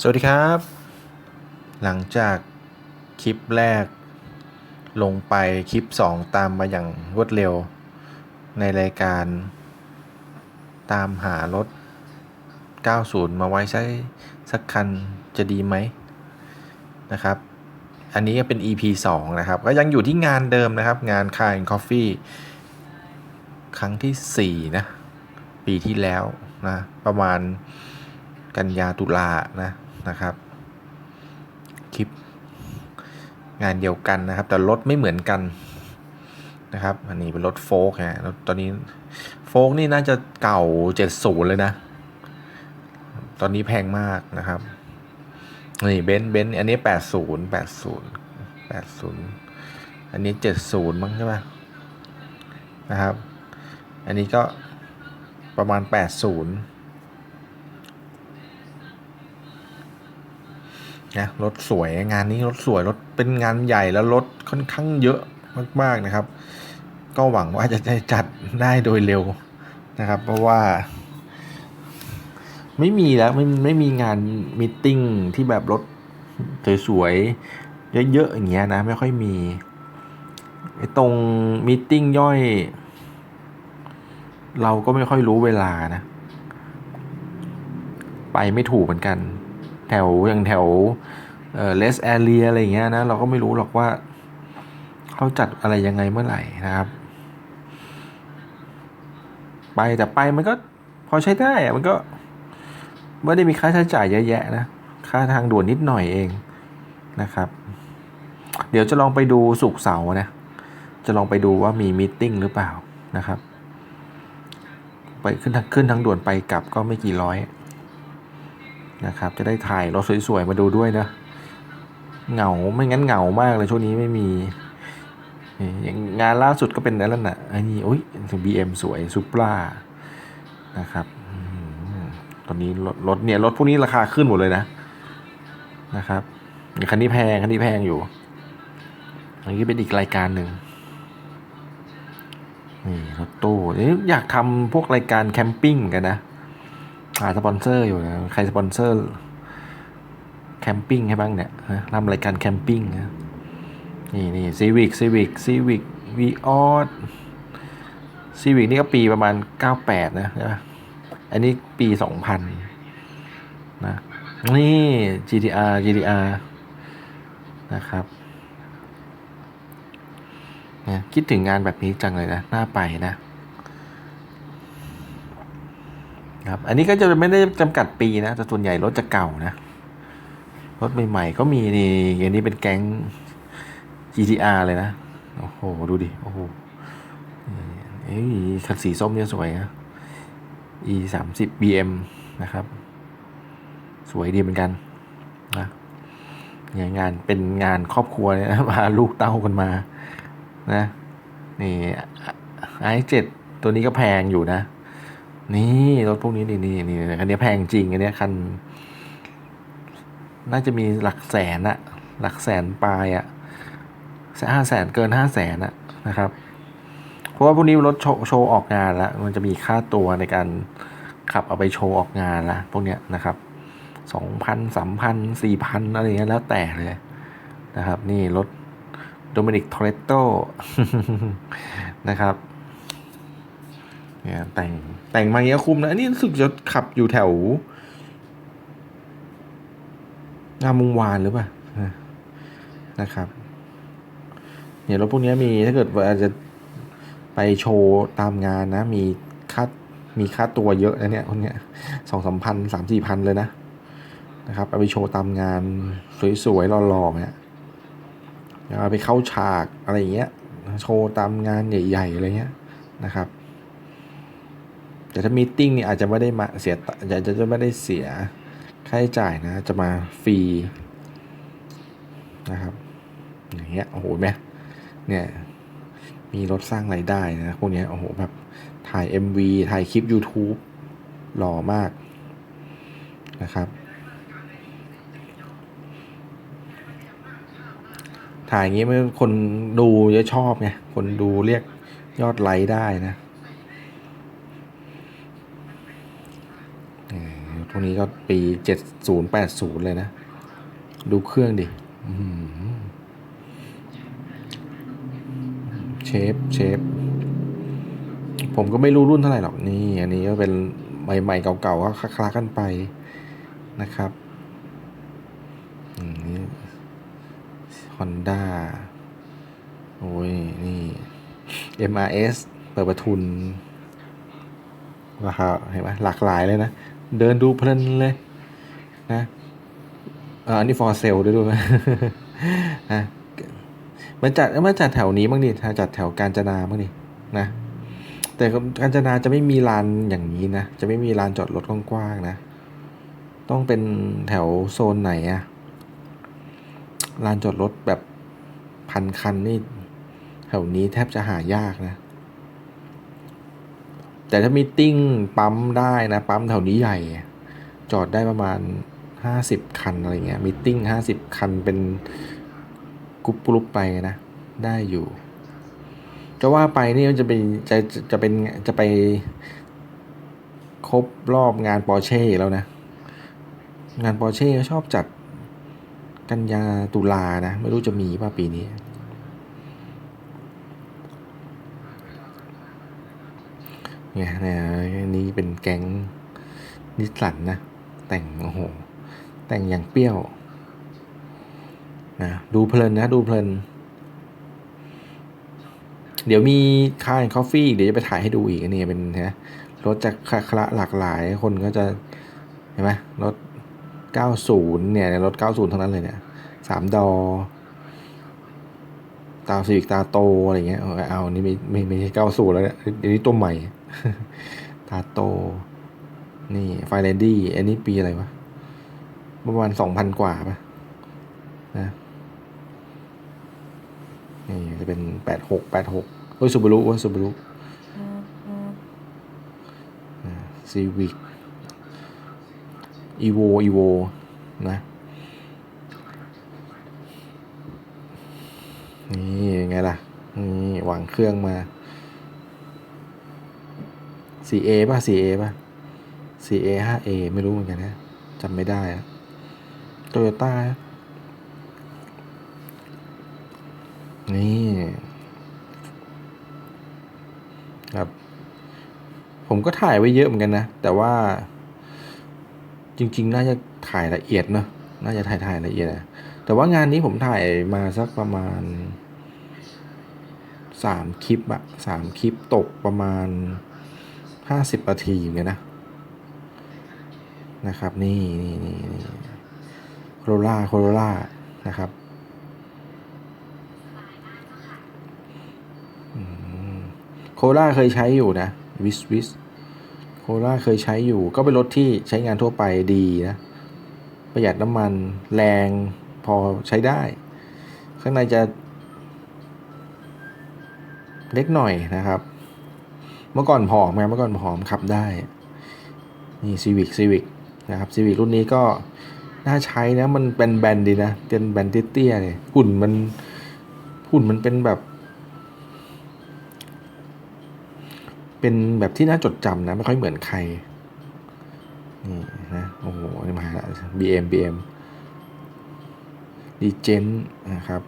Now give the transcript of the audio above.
สวัสดีครับ หลังจากคลิปแรก ลงไปคลิป 2 ตามมาอย่างรวดเร็ว ในรายการ ตามหารถ 90 มาไว้สักสักคันจะดีไหมนะครับ อันนี้ก็เป็น EP 2 นะครับ ก็ยังอยู่ที่งานเดิมนะครับ งาน Car and Coffee ครั้งที่ 4 นะ ปีที่แล้วนะ ประมาณกันยาตุลานะ นะครับ คลิปงานเดียวกันนะครับ แต่รถไม่เหมือนกันนะครับ อันนี้เป็นรถโฟกฮะตอนนี้โฟกนี่น่าจะเก่า70เลยนะ ตอนนี้แพงมากนะครับ นี่เบนซ์เบนซ์อันนี้80 80 80อันนี้70มั้งใช่ไหมนะครับ อันนี้ก็ประมาณ80นะรถสวยงานนี้รถสวยรถเป็นงานใหญ่แล้วรถค่อนข้างเยอะมาก ๆนะครับ ก็หวังว่าจะได้จัดได้โดยเร็วนะครับ เพราะว่า ไม่มีแล้วไม่ไม่มีงานมิทติ้งที่แบบรถสวยๆเยอะๆอย่างเงี้ยนะ ไม่ค่อยมีไอ้ตรงมิทติ้งย่อย เราก็ไม่ค่อยรู้เวลานะ ไปไม่ถูกเหมือนกัน แถวอย่างแถวเลสแอเรียอะไรอย่างเงี้ยนะเราก็ไม่รู้หรอกว่าเขาจัดอะไรยังไงเมื่อไหร่นะครับไปแต่ไปมันก็พอใช้ได้อะมันก็ไม่ได้มีค่าใช้จ่ายเยอะแยะนะค่าทางด่วนนิดหน่อยเองนะครับ เดี๋ยวจะลองไปดูสุกเสาร์นะ จะลองไปดูว่ามีมีตติ้งหรือเปล่านะครับ ไปขึ้นทางขึ้นทางด่วนไปกลับก็ไม่กี่ร้อย นะครับ จะได้ถ่ายรถสวยๆมาดูด้วยนะเหงาไม่งั้นเหงามากเลยช่วงนี้ไม่มีงานล่าสุดก็เป็นนั่นน่ะไอ้นี่โอ้ยบีเอ็มสวยซูปรานะครับตอนนี้รถรถเนี่ยรถพวกนี้ราคาขึ้นหมดเลยนะนะครับอย่างคันนี้แพงคันนี้แพงอยู่อันนี้เป็นอีกรายการหนึ่งนี่รถตู้เอ๊ะอยากทำพวกรายการแคมปิ้งกันนะ หาสปอนเซอร์อยู่นะใครสปอนเซอร์ แคมปิ้งให้บ้างเนี่ยฮะทำรายการแคมปิ้งนะนี่นี่ซีวิกซีวิกซีวิกวีออสซีวิกนี่ก็ปีประมาณ 98 นะใช่ปะอันนี้ปี 2000 นะ นี่ GTR GTR นะครับเนี่ยคิดถึงงานแบบนี้จังเลยนะ น่าไปนะ ครับ อันนี้ก็จะไม่ได้จำกัดปีนะ แต่ส่วนใหญ่รถจะเก่านะ รถใหม่ๆก็มีนี่อันนี้เป็นแก๊ง GTR เลยนะ โอ้โห ดูดิ โอ้โหเอ้ยคันสีส้มเนี่ยสวยนะ E สามสิบ BM นะครับ สวยดีเหมือนกันนะงานเป็นงานครอบครัวเนี่ยนะพาลูกเต้ากันมา นะ นี่ไอเจ็ดตัวนี้ก็แพงอยู่นะ นี่รถพวกนี้นี่นี่นี่คันนี้แพงจริงอันนี้คัน น่าจะมีหลักแสนอะหลักแสนปลายอะห้าแสนเกินห้าแสนอะนะครับ เพราะว่าพวกนี้รถโชว์โชว์ออกงานแล้วมันจะมีค่าตัวในการขับเอาไปโชว์ออกงานละพวกเนี้ยนะครับสองพันสามพันสี่พันอะไรเงี้ยแล้วแต่เลยนะครับ นี่รถโดมินิกทอเรโตนะครับ เนี่ยแต่งแต่งมาอย่เงี้ยคุ้มนะอันนี้รู้สึกจะขับอยู่แถวงามวงวานหรือเปล่านะครับเนี่ยรถพวกนี้มีถ้าเกิดว่าจะไปโชว์ตามงานนะ มีค่ามีค่าตัวเยอะนะเนี่ยคนเนี้ยสองสามพันสามสี่พันเลยนะนะครับเอาไปโชว์ตามงานสวยๆหล่อๆเนี่ยเอาไปเข้าฉากอะไรอย่างเงี้ยโชว์ตามงานใหญ่ๆอะไรเงี้ยนะครับ แต่ถ้ามีติ้งนี่อาจจะไม่ได้มาเสียอาจจะจะไม่ได้เสียค่าใช้จ่ายนะ จะมาฟรีนะครับ อย่างเงี้ย โอ้โหแม่เนี่ย มีรถสร้างไรายได้นะ พวกเนี้ยโอ้โหแบบถ่าย MV ถ่ายคลิป YouTube หล่อมากนะครับ ถ่ายอย่างงี้มันคนดูจะชอบไง คนดูเรียกยอดไลค์ได้นะ พววกนี้ก็ปีเจ็ดศูนย์แปดศูนย์เลยนะ ดูเครื่องดิเชฟเชฟผมก็ไม่รู้รุ่นเท่าไหร่หรอกนี่ อันนี้ก็เป็นใหม่ๆเก่าๆก็คลาๆกันไปนะครับนี่ฮอนด้าโอ้ย นี่ MRS เปิดประทุนราคาเห็นไหมหลากหลายเลยนะ เดินดูเพลินเลยนะอันนี้ for sale ด้วยด้วยนะมันจัดมันจัดแถวนี้บ้างดิจัดแถวกาญจนาบ้างดินะ แต่กาญจนาจะไม่มีลานอย่างนี้นะ จะไม่มีลานจอดรถกว้างๆนะ ต้องเป็นแถวโซนไหนอะลานจอดรถแบบพันคันนี่แถวนี้แทบจะหายากนะ แต่ถ้ามีติ้งปั๊มได้นะ ปั๊มแถวนี้ใหญ่ จอดได้ประมาณห้าสิบคันอะไรเงี้ยมีติ้งห้าสิบคันเป็นกรุ๊ปกรุ๊ปไปนะ ได้อยู่จะว่าไปนี่มันจะเป็นจะจะจะเป็นจะไปครบรอบงานปอร์เช่แล้วนะ งานปอร์เช่เขาชอบจัดกันยาตุลานะ ไม่รู้จะมีป่ะปีนี้ เนี่ยนี่ยอันนี้เป็นแก๊งนิสสันนะ แต่งโอ้โห แต่งอย่างเปรี้ยวนะดูเพลินนะดูเพลิน เดี๋ยวมีค่ายคอฟฟี่เดี๋ยวจะไปถ่ายให้ดูอีกนนี้เป็นนะรถจากคละหลากหลายคนก็จะเห็นไหมรถ 90 เนี่ยรถ 90 ทั้งนั้นเลยเนี่ยสามดอตาซีกตาโตอะไรเงี้ยเอาอานี่ไม่ไม่ไม่ใช่เก้าสูแล้วเนี่ยอันนี้ตัวใหม่ ตาโต นี่ไฟแลนดี้อันนี้ปีอะไรวะ ประมาณสองพันกว่าปะนะนี่จะเป็นแปดหกแปดหกเอ้ยซูบารุว้ยซูบารุซีวิกอีโวอีโวนะนี่ไงล่ะ นี่วางเครื่องมา 4A ป่ะ 4A ป่ะ 4A 5A ไม่รู้เหมือนกันนะจำไม่ได้โตโยต้านี่ครับ ผมก็ถ่ายไว้เยอะเหมือนกันนะ แต่ว่า จริง ๆ น่าจะถ่ายละเอียดเนอะน่าจะถ่ายถ่ายละเอียดนะแต่ว่างานนี้ผมถ่ายมาสักประมาณสามคลิปอะสามคลิปตกประมาณ ห้าสิบนาทีอยู่เนี่ยนะ นะครับ นี่นี่นี่นี่โคโรล่าโคโรล่านะครับโคโรล่าเคยใช้อยู่นะวิสวิสโคโรล่าเคยใช้อยู่ ก็เป็นรถที่ใช้งานทั่วไปดีนะ ประหยัดน้ำมันแรงพอใช้ได้ ข้างในจะเล็กหน่อยนะครับ เมื่อก่อนผอมไงเมื่อก่อนผอมขับได้ นี่ซีวิกซีวิกนะครับซีวิกรุ่นนี้ก็น่าใช้นะ มันเป็นแบนดีนะเป็นแบนเตี้ยๆเลยหุ่นมันหุ่นมันเป็นแบบ เป็นแบบที่น่าจดจำนะ ไม่ค่อยเหมือนใคร นี่นะ โอ้โห นี่มาแล้ว BM BM ดีเจนนะครับ